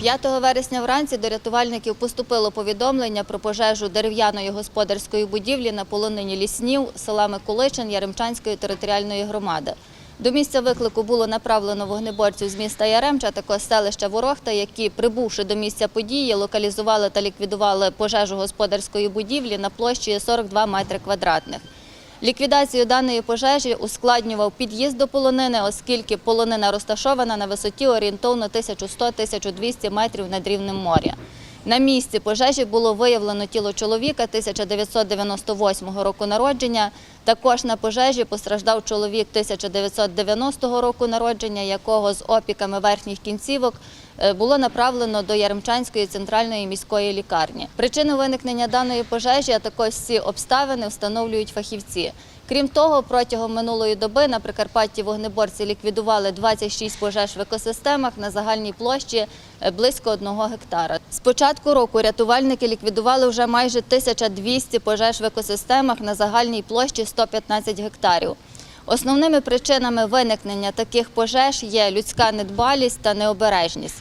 5 вересня вранці до рятувальників поступило повідомлення про пожежу дерев'яної господарської будівлі на полонині Ліснів села Миколичин Яремчанської територіальної громади. До місця виклику було направлено вогнеборців з міста Яремча, також селища Ворохта, які, прибувши до місця події, локалізували та ліквідували пожежу господарської будівлі на площі 42 метри квадратних. Ліквідацію даної пожежі ускладнював під'їзд до полонини, оскільки полонина розташована на висоті орієнтовно 1100-1200 метрів над рівнем моря. На місці пожежі було виявлено тіло чоловіка 1998 року народження. Також на пожежі постраждав чоловік 1990 року народження, якого з опіками верхніх кінцівок було направлено до Яремчанської центральної міської лікарні. Причину виникнення даної пожежі, а також всі обставини встановлюють фахівці. Крім того, протягом минулої доби на Прикарпатті вогнеборці ліквідували 26 пожеж в екосистемах на загальній площі е, близько 1 гектара. З початку року рятувальники ліквідували вже майже 1200 пожеж в екосистемах на загальній площі 115 гектарів. Основними причинами виникнення таких пожеж є людська недбалість та необережність.